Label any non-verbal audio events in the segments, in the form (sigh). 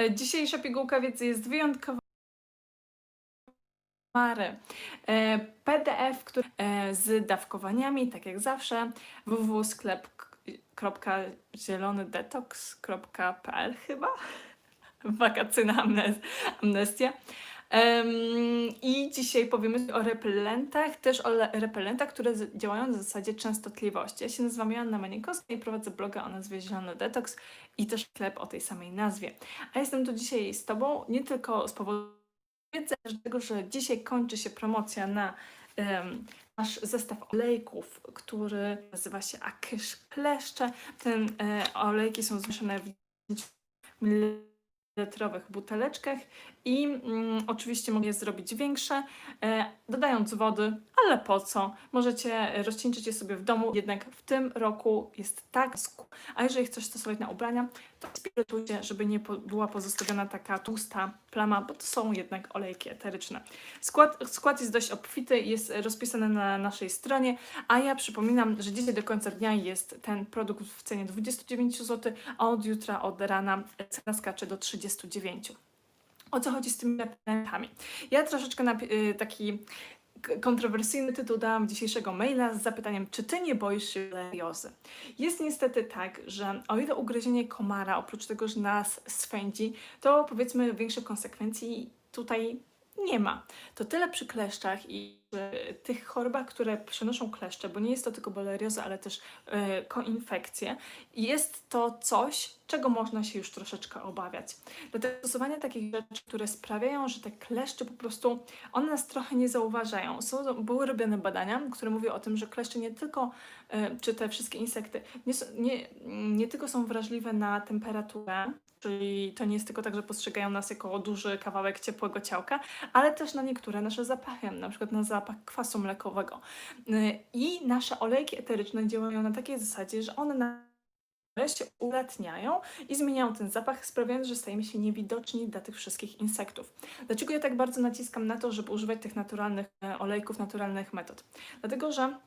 E, Dzisiejsza pigułka wiedzy jest wyjątkowa. E, PDF który, e, z dawkowaniami, tak jak zawsze, www.sklep.zielonydetox.pl chyba? (laughs) Wakacyjna amnestia. I dzisiaj powiemy o repelentach, też o le- repelentach, które działają na zasadzie częstotliwości. Ja się nazywam Joanna Manienkowska i prowadzę bloga o nazwie Zielony Detoks i też sklep o tej samej nazwie. A jestem tu dzisiaj z Tobą nie tylko z powodu tego, że dzisiaj kończy się promocja na em, nasz zestaw olejków, który nazywa się Akysz Kleszcze. Ten e, olejki są zmieszane w 10 litrowych buteleczkach i mm, oczywiście mogę je zrobić większe, e, dodając wody, ale po co? Możecie rozcieńczyć je sobie w domu, jednak w tym roku jest tak A jeżeli chcesz stosować na ubrania, to spirytujcie, żeby nie była pozostawiona taka tłusta plama, bo to są jednak olejki eteryczne. Skład, skład jest dość obfity, jest rozpisany na naszej stronie, a ja przypominam, że dzisiaj do końca dnia jest ten produkt w cenie 29 zł, a od jutra, od rana cena skacze do 39. O co chodzi z tymi repelentami? Ja troszeczkę na y, taki kontrowersyjny tytuł dałam dzisiejszego maila z zapytaniem, czy ty nie boisz się lejozy? Jest niestety tak, że o ile ugryzienie komara, oprócz tego, że nas swędzi, to powiedzmy większych konsekwencji tutaj nie ma. To tyle przy kleszczach i tych chorobach, które przenoszą kleszcze, bo nie jest to tylko bolerioza, ale też e, koinfekcje, jest to coś, czego można się już troszeczkę obawiać. Dlatego stosowanie takich rzeczy, które sprawiają, że te kleszcze po prostu, one nas trochę nie zauważają. Są, były robione badania, które mówią o tym, że kleszcze nie tylko, e, czy te wszystkie insekty, nie, są- nie, nie tylko są wrażliwe na temperaturę, czyli to nie jest tylko tak, że postrzegają nas jako duży kawałek ciepłego ciałka, ale też na niektóre nasze zapachy, na przykład na zapach kwasu mlekowego. Y, I nasze olejki eteryczne działają na takiej zasadzie, że one na się ulatniają i zmieniają ten zapach, sprawiając, że stajemy się niewidoczni dla tych wszystkich insektów. Dlaczego ja tak bardzo naciskam na to, żeby używać tych naturalnych e, olejków, naturalnych metod? Dlatego, że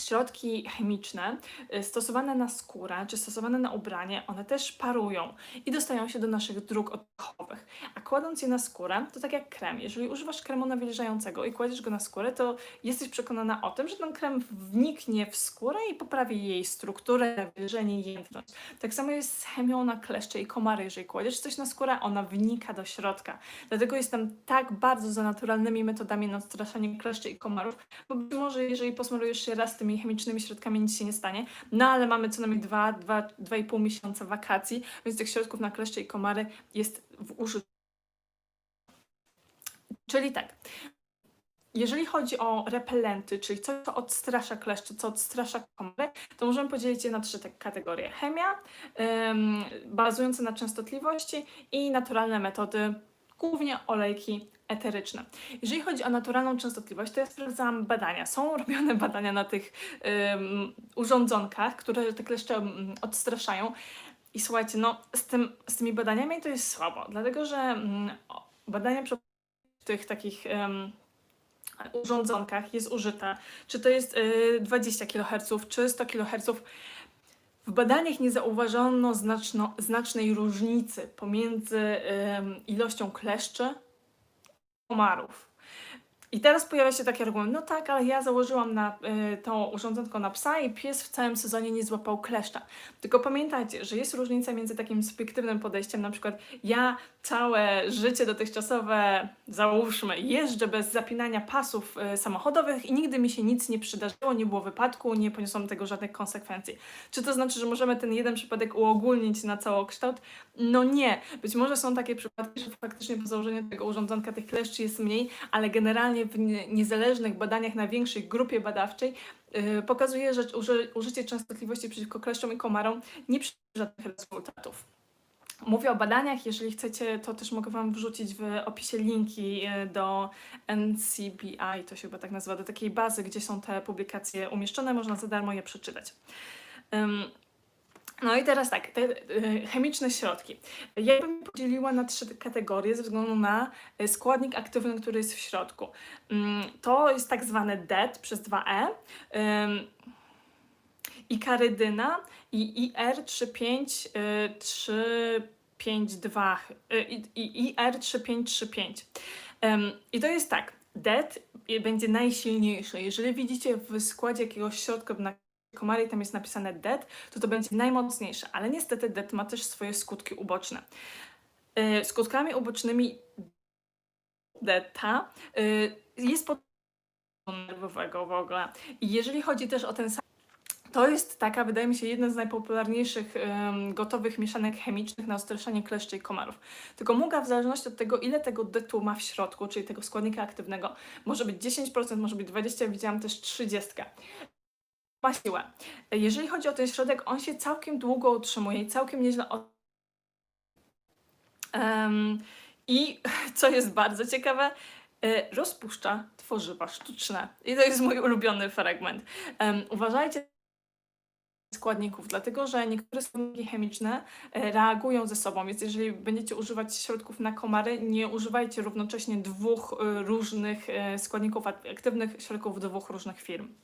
środki chemiczne y, stosowane na skórę czy stosowane na ubranie, one też parują i dostają się do naszych dróg oddechowych. A kładąc je na skórę, to tak jak krem. Jeżeli używasz kremu nawilżającego i kładziesz go na skórę, to jesteś przekonana o tym, że ten krem wniknie w skórę i poprawi jej strukturę, nawilżenie jędrność. Tak samo jest z chemią na kleszcze i komary. Jeżeli kładziesz coś na skórę, ona wnika do środka. Dlatego jestem tak bardzo za naturalnymi metodami na odstraszanie kleszczy i komarów, bo być może jeżeli posmarujesz się raz tymi chemicznymi środkami, nic się nie stanie. No ale mamy co najmniej 2-2,5 miesiąca wakacji, więc tych środków na kleszcze i komary jest w użyciu. Czyli tak, jeżeli chodzi o repelenty, czyli coś, co odstrasza kleszcze, co odstrasza komary, to możemy podzielić je na trzy te kategorie. Chemia, ym, bazująca na częstotliwości i naturalne metody, głównie olejki eteryczne. Jeżeli chodzi o naturalną częstotliwość, to ja sprawdzałam badania. Są (laughs) robione badania na tych ym, urządzonkach, które te kleszcze ym, odstraszają. I słuchajcie, no z, tym, z tymi badaniami to jest słabo, dlatego że o, badania przy tych takich ym, urządzonkach jest użyta, czy to jest y, 20 kHz, czy 100 kHz, w badaniach nie zauważono znaczno, znacznej różnicy pomiędzy ilością kleszczy komarów. I teraz pojawia się taki argument, no tak, ale ja założyłam na y, tą urządzonko na psa i pies w całym sezonie nie złapał kleszcza. Tylko pamiętajcie, że jest różnica między takim subiektywnym podejściem, na przykład ja całe życie dotychczasowe, załóżmy, jeżdżę bez zapinania pasów y, samochodowych i nigdy mi się nic nie przydarzyło, nie było wypadku, nie poniosłam tego żadnych konsekwencji. Czy to znaczy, że możemy ten jeden przypadek uogólnić na całokształt? No nie. Być może są takie przypadki, że faktycznie po założeniu tego urządzonka tych kleszczy jest mniej, ale generalnie w nie, niezależnych badaniach na większej grupie badawczej yy, pokazuje, że uży, użycie częstotliwości przeciwko kleszczom i komarom nie przynosi żadnych rezultatów. Mówię o badaniach, jeżeli chcecie, to też mogę Wam wrzucić w opisie linki e, do NCBI, to się chyba tak nazywa, do takiej bazy, gdzie są te publikacje umieszczone, można za darmo je przeczytać. No i teraz tak, te y, chemiczne środki. Ja bym podzieliła na trzy kategorie ze względu na y, składnik aktywny, który jest w środku. Ym, to jest tak zwane DET przez 2E. Ym, ikarydyna i IR35, y, 3 352 y, i, i IR3535. Em, I to jest tak, DET będzie najsilniejszy. Jeżeli widzicie w składzie jakiegoś środka na komary i tam jest napisane DET, to to będzie najmocniejsze, ale niestety DET ma też swoje skutki uboczne. Y, Skutkami ubocznymi DETA y, jest pod nerwowego w ogóle. I jeżeli chodzi też o ten sam to jest taka, wydaje mi się, jedna z najpopularniejszych gotowych mieszanek chemicznych na ostraszanie kleszczy i komarów. Tylko muga, w zależności od tego, ile tego detu ma w środku, czyli tego składnika aktywnego, może być 10%, może być 20%, widziałam też 30%. Ma siłę. Jeżeli chodzi o ten środek, on się całkiem długo utrzymuje i całkiem nieźle od... Em, I (laughs) co jest bardzo ciekawe, e, rozpuszcza tworzywa sztuczne. I to jest mój ulubiony fragment. Em, uważajcie składników, dlatego że niektóre składniki chemiczne e, reagują ze sobą, więc jeżeli będziecie używać środków na komary, nie używajcie równocześnie dwóch e, różnych e, składników ak- aktywnych środków dwóch różnych firm.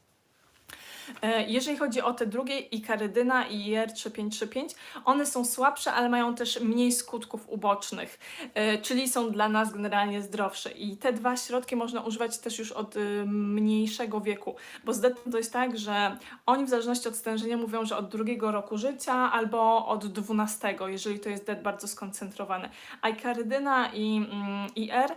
E, Jeżeli chodzi o te drugie, ikarydyna i IR3535, one są słabsze, ale mają też mniej skutków ubocznych, e, czyli są dla nas generalnie zdrowsze. I te dwa środki można używać też już od y, mniejszego wieku, bo to jest tak, że oni w zależności od stężenia mówią, że od drugiego roku życia albo od dwunastego, jeżeli to jest det bardzo skoncentrowany. A ikarydyna i mm, IR e,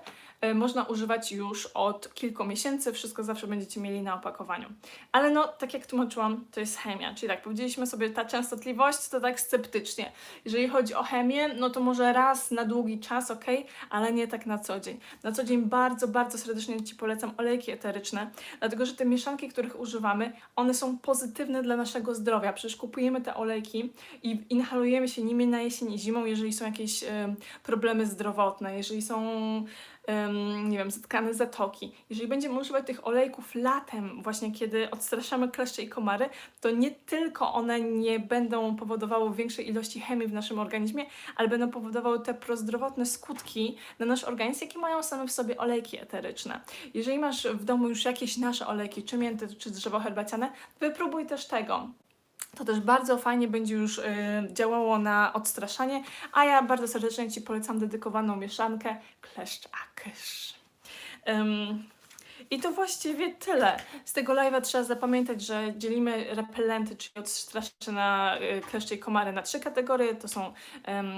można używać już od kilku miesięcy, wszystko zawsze będziecie mieli na opakowaniu. Ale no, tak jak tłumaczyłam, to jest chemia, czyli tak, powiedzieliśmy sobie ta częstotliwość, to tak sceptycznie. Jeżeli chodzi o chemię, no to może raz na długi czas, ok, ale nie tak na co dzień. Na co dzień bardzo, bardzo serdecznie Ci polecam olejki eteryczne, dlatego że te mieszanki, których używamy, one są pozytywne dla naszego zdrowia. Przecież kupujemy te olejki i inhalujemy się nimi na jesień i zimą, jeżeli są jakieś em, problemy zdrowotne, jeżeli są nie wiem, zatkane zatoki. Jeżeli będziemy używać tych olejków latem, właśnie kiedy odstraszamy kleszcze i komary, to nie tylko one nie będą powodowały większej ilości chemii w naszym organizmie, ale będą powodowały te prozdrowotne skutki na nasz organizm, jakie mają same w sobie olejki eteryczne. Jeżeli masz w domu już jakieś nasze olejki, czy mięty, czy drzewo herbaciane, wypróbuj też tego. To też bardzo fajnie będzie już y, działało na odstraszanie, a ja bardzo serdecznie Ci polecam dedykowaną mieszankę kleszcz akysz. Ym, I to właściwie tyle. Z tego live'a trzeba zapamiętać, że dzielimy repelenty, czyli odstraszacze na kleszcze i komary na trzy kategorie. To są em,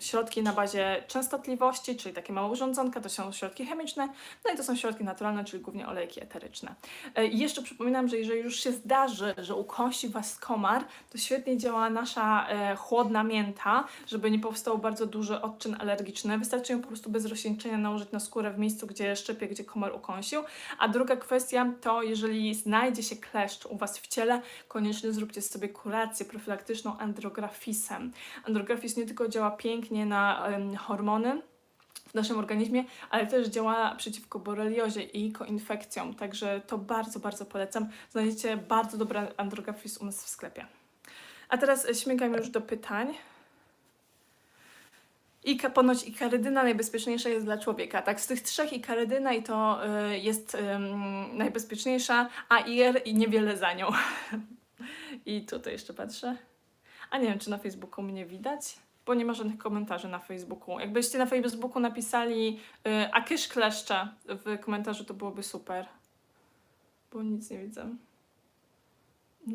środki na bazie częstotliwości, czyli takie małe urządzonka, to są środki chemiczne, no i to są środki naturalne, czyli głównie olejki eteryczne. E, I jeszcze przypominam, że jeżeli już się zdarzy, że ukąsi Was komar, to świetnie działa nasza e, chłodna mięta, żeby nie powstał bardzo duży odczyn alergiczny. Wystarczy ją po prostu bez rozcieńczenia nałożyć na skórę w miejscu, gdzie szczypie, gdzie komar ukąsił. A druga kwestia to, jeżeli znajdzie się kleszcz u Was w ciele, koniecznie zróbcie sobie kurację profilaktyczną andrografisem. Andrografis nie tylko działa pięknie na em, hormony, w naszym organizmie, ale też działa przeciwko boreliozie i koinfekcjom, także to bardzo, bardzo polecam. Znajdziecie bardzo dobry andrografis u nas w sklepie. A teraz śmigam już do pytań. I ponoć ikarydyna najbezpieczniejsza jest dla człowieka. Tak, z tych trzech ikarydyna i to y, jest ym, najbezpieczniejsza, a IR i niewiele za nią. (laughs) I tutaj jeszcze patrzę. A nie wiem, czy na Facebooku mnie widać, bo nie ma żadnych komentarzy na Facebooku. Jakbyście na Facebooku napisali y, a kleszcze w komentarzu, to byłoby super. Bo nic nie widzę.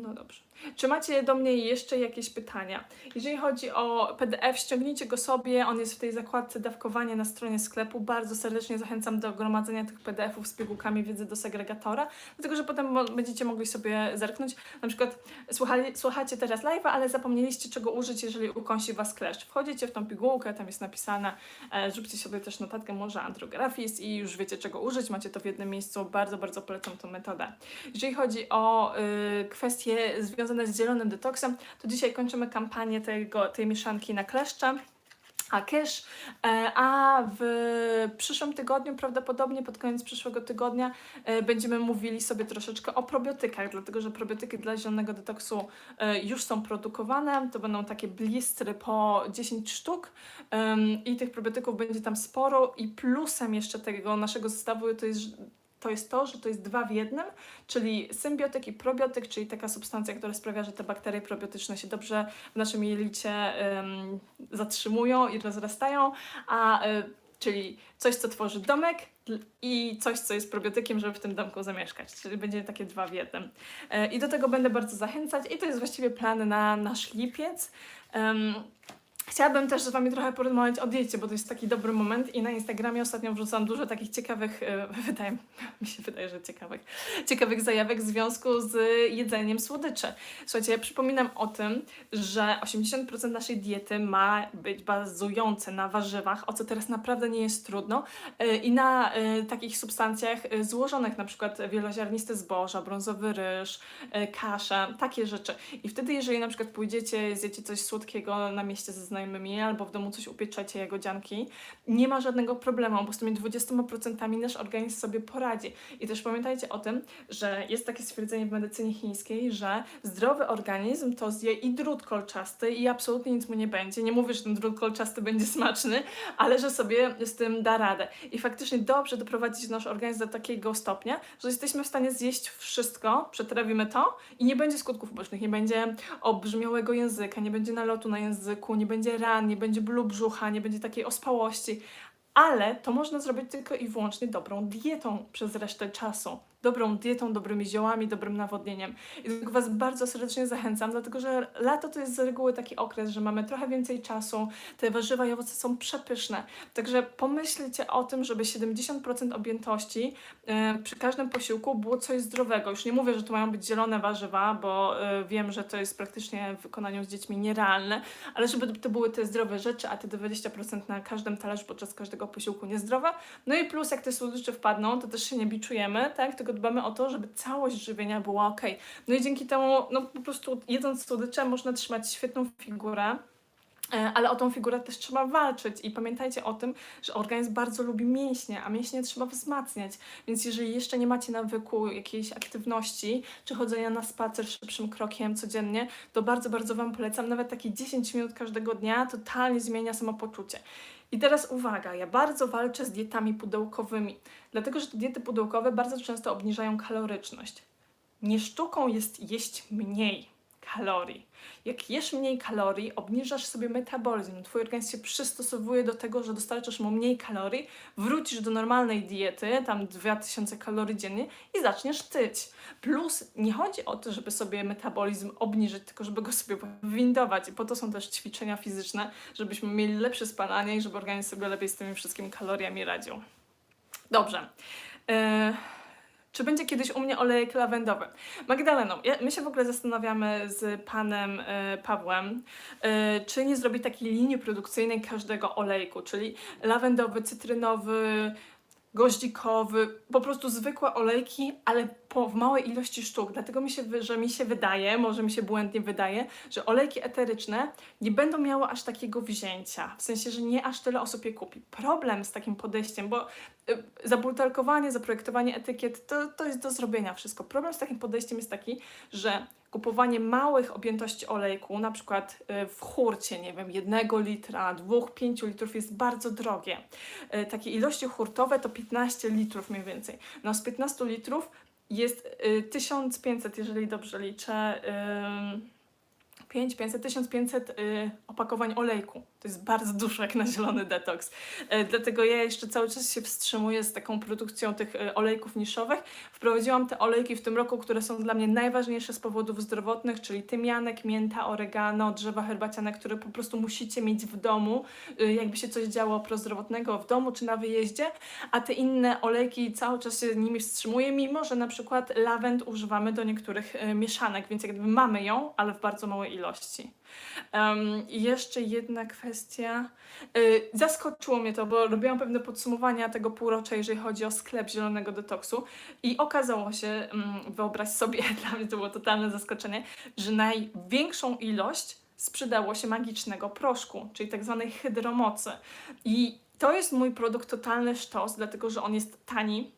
No dobrze. Czy macie do mnie jeszcze jakieś pytania? Jeżeli chodzi o PDF, ściągnijcie go sobie. On jest w tej zakładce dawkowanie na stronie sklepu. Bardzo serdecznie zachęcam do gromadzenia tych PDF-ów z pigułkami wiedzy do segregatora, dlatego że potem będziecie mogli sobie zerknąć. Na przykład słuchali, słuchacie teraz live'a, ale zapomnieliście czego użyć, jeżeli ukąsi Was kleszcz. Wchodzicie w tą pigułkę, tam jest napisane, e, zróbcie sobie też notatkę może andrografis i już wiecie czego użyć. Macie to w jednym miejscu. Bardzo, bardzo polecam tą metodę. Jeżeli chodzi o y, związane z zielonym detoksem, to dzisiaj kończymy kampanię tego, tej mieszanki na kleszcze. A kysz, e, a w przyszłym tygodniu, prawdopodobnie pod koniec przyszłego tygodnia, e, będziemy mówili sobie troszeczkę o probiotykach, dlatego że probiotyki dla zielonego detoksu e, już są produkowane. To będą takie blistry po 10 sztuk i tych probiotyków będzie tam sporo. I plusem jeszcze tego naszego zestawu to jest, to jest to, że to jest dwa w jednym, czyli symbiotyk i probiotyk, czyli taka substancja, która sprawia, że te bakterie probiotyczne się dobrze w naszym jelicie em, zatrzymują i rozrastają, a y, czyli coś, co tworzy domek i coś, co jest probiotykiem, żeby w tym domku zamieszkać. Czyli będzie takie dwa w jednym. E, I do tego będę bardzo zachęcać i to jest właściwie plan na nasz lipiec. Em, Chciałabym też z Wami trochę porozmawiać o diecie, bo to jest taki dobry moment i na Instagramie ostatnio wrzucam dużo takich ciekawych, e, (laughs) wydaje mi się wydaje, że ciekawych, ciekawych zajawek w związku z jedzeniem słodyczy. Słuchajcie, ja przypominam o tym, że 80% naszej diety ma być bazujące na warzywach, o co teraz naprawdę nie jest trudno, e, i na e, takich substancjach złożonych, na przykład wieloziarniste zboża, brązowy ryż, kasza, takie rzeczy. I wtedy, jeżeli na przykład pójdziecie, zjecie coś słodkiego na mieście ze znajomymi albo w domu coś upieczecie, jagodzianki, nie ma żadnego problemu, bo z tymi 20% nasz organizm sobie poradzi. I też pamiętajcie o tym, że jest takie stwierdzenie w medycynie chińskiej, że zdrowy organizm to zje i drut kolczasty i absolutnie nic mu nie będzie. Nie mówię, że ten drut kolczasty będzie smaczny, ale że sobie z tym da radę. I faktycznie dobrze doprowadzić nasz organizm do takiego stopnia, że jesteśmy w stanie zjeść wszystko, przetrawimy to i nie będzie skutków ubocznych, nie będzie obrzmiałego języka, nie będzie nalotu na języku, nie będzie ran, nie będzie bólu brzucha, nie będzie takiej ospałości. Ale to można zrobić tylko i wyłącznie dobrą dietą przez resztę czasu. Dobrą dietą, dobrymi ziołami, dobrym nawodnieniem. I do tego Was bardzo serdecznie zachęcam, dlatego że lato to jest z reguły taki okres, że mamy trochę więcej czasu, te warzywa i owoce są przepyszne. Także pomyślcie o tym, żeby 70% objętości e, przy każdym posiłku było coś zdrowego. Już nie mówię, że to mają być zielone warzywa, bo e, wiem, że to jest praktycznie w wykonaniu z dziećmi nierealne, ale żeby to były te zdrowe rzeczy, a te 20% na każdym talerzu podczas każdego posiłku niezdrowe. No i plus, jak te słodycze wpadną, to też się nie biczujemy, tak? Tylko dbamy o to, żeby całość żywienia była ok. No i dzięki temu, no po prostu jedząc słodycze można trzymać świetną figurę. E, Ale o tą figurę też trzeba walczyć i pamiętajcie o tym, że organizm bardzo lubi mięśnie, a mięśnie trzeba wzmacniać. Więc jeżeli jeszcze nie macie nawyku jakiejś aktywności, czy chodzenia na spacer szybszym krokiem codziennie, to bardzo, bardzo Wam polecam. Nawet takie 10 minut każdego dnia totalnie zmienia samopoczucie. I teraz uwaga, ja bardzo walczę z dietami pudełkowymi, dlatego że te diety pudełkowe bardzo często obniżają kaloryczność. Nie sztuką jest jeść mniej kalorii. Jak jesz mniej kalorii, obniżasz sobie metabolizm. Twój organizm się przystosowuje do tego, że dostarczasz mu mniej kalorii, wrócisz do normalnej diety, tam 2000 kalorii dziennie i zaczniesz tyć. Plus nie chodzi o to, żeby sobie metabolizm obniżyć, tylko żeby go sobie windować. I po to są też ćwiczenia fizyczne, żebyśmy mieli lepsze spalanie i żeby organizm sobie lepiej z tymi wszystkimi kaloriami radził. Dobrze. E, czy będzie kiedyś u mnie olejek lawendowy? Magdaleno, ja, my się w ogóle zastanawiamy z panem e, Pawłem, e, czy nie zrobić takiej linii produkcyjnej każdego olejku, czyli lawendowy, cytrynowy, goździkowy, po prostu zwykłe olejki, ale po, w małej ilości sztuk. Dlatego mi się, że mi się wydaje, może mi się błędnie wydaje, że olejki eteryczne nie będą miały aż takiego wzięcia. W sensie, że nie aż tyle osób je kupi. Problem z takim podejściem, bo y, zabutelkowanie, zaprojektowanie etykiet to, to jest do zrobienia wszystko. Problem z takim podejściem jest taki, że kupowanie małych objętości olejku, na przykład y, w hurcie, nie wiem, jednego litra, dwóch, pięciu litrów jest bardzo drogie. Y, Takie ilości hurtowe to 15 litrów mniej więcej. No z 15 litrów jest y, 1500, jeżeli dobrze liczę, y, 5500, 1500 y, opakowań olejku. Jest bardzo dużo jak na zielony detoks. E, dlatego ja jeszcze cały czas się wstrzymuję z taką produkcją tych e, olejków niszowych. Wprowadziłam te olejki w tym roku, które są dla mnie najważniejsze z powodów zdrowotnych, czyli tymianek, mięta, oregano, drzewa herbaciane, które po prostu musicie mieć w domu, y, jakby się coś działo prozdrowotnego w domu czy na wyjeździe, a te inne olejki cały czas się nimi wstrzymuję, mimo że na przykład lawend używamy do niektórych e, mieszanek, więc jakby mamy ją, ale w bardzo małej ilości. Um, jeszcze jedna kwestia. Y, zaskoczyło mnie to, bo robiłam pewne podsumowania tego półrocza, jeżeli chodzi o sklep zielonego detoksu. I okazało się, mm, wyobraź sobie, (laughs) dla mnie to było totalne zaskoczenie, że największą ilość sprzedało się magicznego proszku, czyli tak zwanej hydromocy. I to jest mój produkt totalny sztos, dlatego że on jest tani,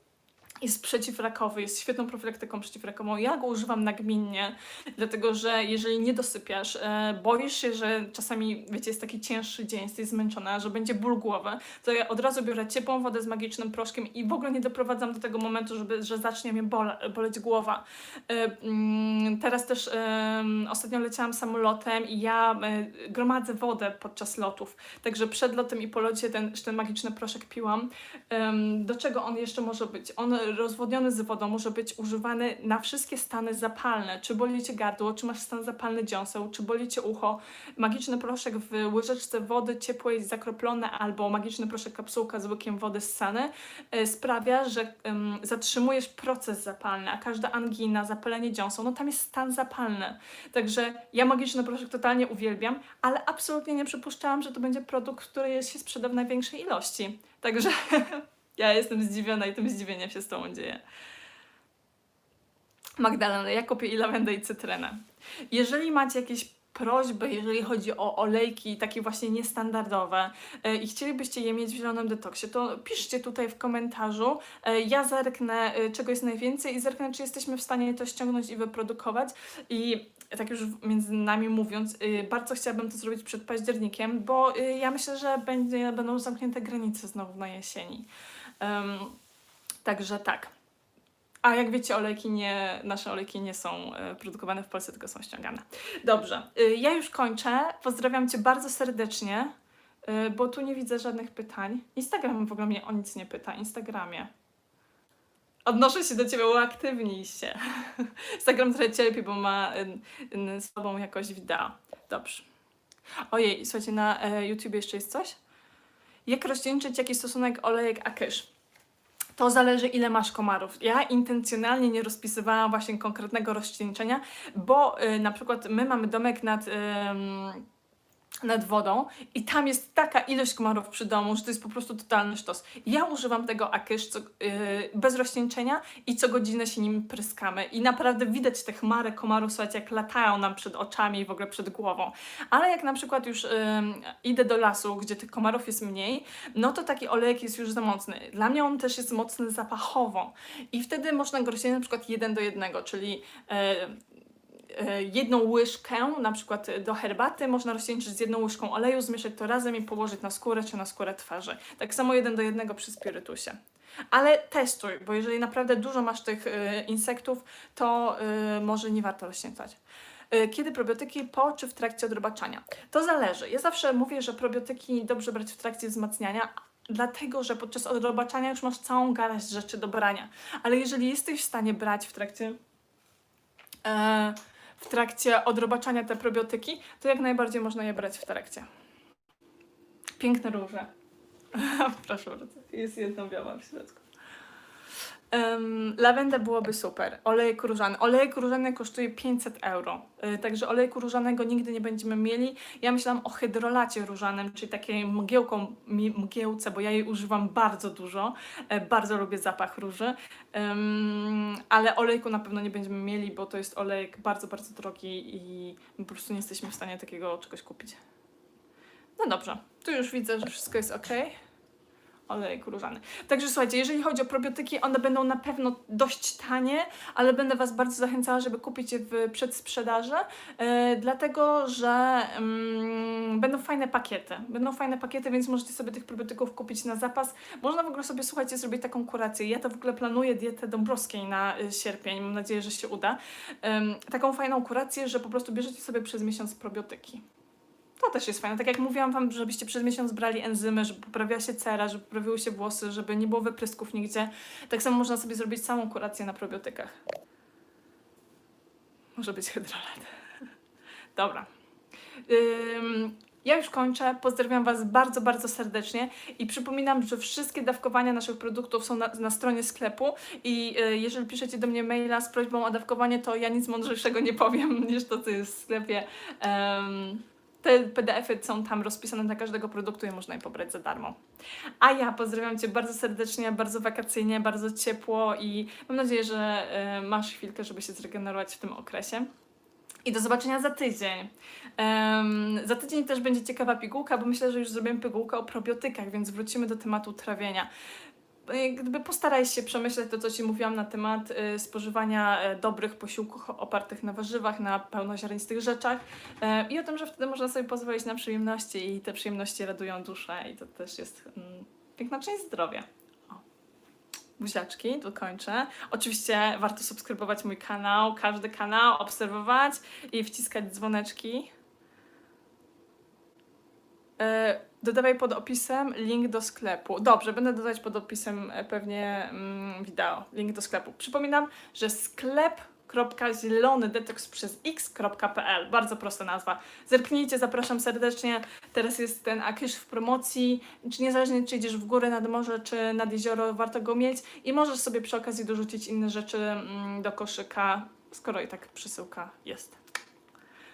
jest przeciwrakowy, jest świetną profilaktyką przeciwrakową. Ja go używam nagminnie, dlatego że jeżeli nie dosypiasz, e, boisz się, że czasami, wiecie, jest taki cięższy dzień, jesteś zmęczona, że będzie ból głowy, to ja od razu biorę ciepłą wodę z magicznym proszkiem i w ogóle nie doprowadzam do tego momentu, żeby, że zacznie mnie bole, boleć głowa. E, mm, teraz też e, ostatnio leciałam samolotem i ja e, gromadzę wodę podczas lotów, także przed lotem i po locie ten, ten magiczny proszek piłam. Em, do czego on jeszcze może być? On rozwodniony z wodą może być używany na wszystkie stany zapalne. Czy boli cię gardło, czy masz stan zapalny dziąseł, czy boli cię ucho. Magiczny proszek w łyżeczce wody ciepłej zakroplone albo magiczny proszek kapsułka z łykiem wody ssany e, sprawia, że em, zatrzymujesz proces zapalny, a każda angina, zapalenie dziąseł, no tam jest stan zapalny. Także ja magiczny proszek totalnie uwielbiam, ale absolutnie nie przypuszczałam, że to będzie produkt, który się sprzeda w największej ilości. Także (laughs) ja jestem zdziwiona i tym zdziwieniem się z tobą dzieje. Magdalena, ja kupię i lawendę i cytrynę. Jeżeli macie jakieś prośby, jeżeli chodzi o olejki takie właśnie niestandardowe e, i chcielibyście je mieć w zielonym detoksie, to piszcie tutaj w komentarzu. E, ja zerknę, e, czego jest najwięcej i zerknę, czy jesteśmy w stanie to ściągnąć i wyprodukować. I tak już między nami mówiąc, bardzo chciałabym to zrobić przed październikiem, bo ja myślę, że będzie, będą zamknięte granice znowu na jesieni. Em, także tak. A jak wiecie, olejki nie, nasze olejki nie są e, produkowane w Polsce, tylko są ściągane. Dobrze, y, ja już kończę. Pozdrawiam Cię bardzo serdecznie, y, bo tu nie widzę żadnych pytań. Instagram w ogóle mnie o nic nie pyta. Instagramie. Odnoszę się do Ciebie, uaktywnij się. (laughs) Instagram trochę cierpi, bo ma y, słabą jakość wideo. Dobrze. Ojej, słuchajcie, na e, YouTube jeszcze jest coś? Jak rozcieńczyć jaki stosunek olejek a? To zależy, ile masz komarów. Ja intencjonalnie nie rozpisywałam właśnie konkretnego rozcieńczenia, bo y, na przykład my mamy domek nad, ym, nad wodą i tam jest taka ilość komarów przy domu, że to jest po prostu totalny sztos. Ja używam tego akysz co, y, bez rozcieńczenia i co godzinę się nim pryskamy. I naprawdę widać te chmary komarów, słuchajcie, jak latają nam przed oczami i w ogóle przed głową. Ale jak na przykład już ym, idę do lasu, gdzie tych komarów jest mniej, no to taki olejek jest już za mocny. Dla mnie on też jest mocny zapachowo. I wtedy można go rozdzielić na przykład jeden do jednego, czyli e, jedną łyżkę, na przykład do herbaty, można rozcieńczyć z jedną łyżką oleju, zmieszać to razem i położyć na skórę czy na skórę twarzy. Tak samo jeden do jednego przy spirytusie. Ale testuj, bo jeżeli naprawdę dużo masz tych e, insektów, to e, może nie warto rozcieńczać. E, Kiedy probiotyki po czy w trakcie odrobaczania? To zależy. Ja zawsze mówię, że probiotyki dobrze brać w trakcie wzmacniania, dlatego że podczas odrobaczania już masz całą garść rzeczy do brania. Ale jeżeli jesteś w stanie brać w trakcie e, w trakcie odrobaczania te probiotyki, to jak najbardziej można je brać w trakcie. Piękne róże. (laughs) Proszę bardzo, jest jedna biała w środku. Um, lawenda byłoby super. Olejek różany. Olejek różany kosztuje 500 euro. Y, także olejku różanego nigdy nie będziemy mieli. Ja myślałam o hydrolacie różanym, czyli takiej mgiełką, mgiełce, bo ja jej używam bardzo dużo. E, bardzo lubię zapach róży. Ale olejku na pewno nie będziemy mieli, bo to jest olejek bardzo, bardzo drogi i po prostu nie jesteśmy w stanie takiego czegoś kupić. No dobrze, tu już widzę, że wszystko jest ok. Olejek różany. Także słuchajcie, jeżeli chodzi o probiotyki, one będą na pewno dość tanie, ale będę Was bardzo zachęcała, żeby kupić je w przedsprzedaży, e, dlatego że mm, będą fajne pakiety. Będą fajne pakiety, więc możecie sobie tych probiotyków kupić na zapas. Można w ogóle sobie, słuchajcie, zrobić taką kurację. Ja to w ogóle planuję dietę Dąbrowskiej na y, sierpień. Mam nadzieję, że się uda. Em, taką fajną kurację, że po prostu bierzecie sobie przez miesiąc probiotyki. To też jest fajne. Tak jak mówiłam Wam, żebyście przez miesiąc brali enzymy, żeby poprawiła się cera, żeby poprawiły się włosy, żeby nie było wyprysków nigdzie. Tak samo można sobie zrobić całą kurację na probiotykach. Może być hydrolat. (laughs) Dobra. Ym, ja już kończę. Pozdrawiam Was bardzo, bardzo serdecznie i przypominam, że wszystkie dawkowania naszych produktów są na, na stronie sklepu i y, jeżeli piszecie do mnie maila z prośbą o dawkowanie, to ja nic mądrzejszego nie powiem (laughs) niż to, co jest w sklepie. Ym, te PDF-y są tam rozpisane dla każdego produktu i można je pobrać za darmo. A ja pozdrawiam Cię bardzo serdecznie, bardzo wakacyjnie, bardzo ciepło i mam nadzieję, że y, masz chwilkę, żeby się zregenerować w tym okresie. I do zobaczenia za tydzień. Em, za tydzień też będzie ciekawa pigułka, bo myślę, że już zrobimy pigułkę o probiotykach, więc wrócimy do tematu trawienia. Y, gdyby postaraj się przemyśleć to, co Ci mówiłam na temat y, spożywania e, dobrych posiłków opartych na warzywach, na pełnoziarnistych rzeczach e, i o tym, że wtedy można sobie pozwolić na przyjemności i te przyjemności radują duszę i to też jest mm, piękna część zdrowia. O. Buziaczki, tu kończę. Oczywiście warto subskrybować mój kanał, każdy kanał, obserwować i wciskać dzwoneczki. E, Dodawaj pod opisem link do sklepu. Dobrze, będę dodawać pod opisem e, pewnie mm, wideo, link do sklepu. Przypominam, że sklep.zielonydetox przez x.pl. Bardzo prosta nazwa. Zerknijcie, zapraszam serdecznie. Teraz jest ten akysz w promocji. Czy niezależnie czy idziesz w górę nad morze, czy nad jezioro, warto go mieć. I możesz sobie przy okazji dorzucić inne rzeczy mm, do koszyka, skoro i tak przesyłka jest.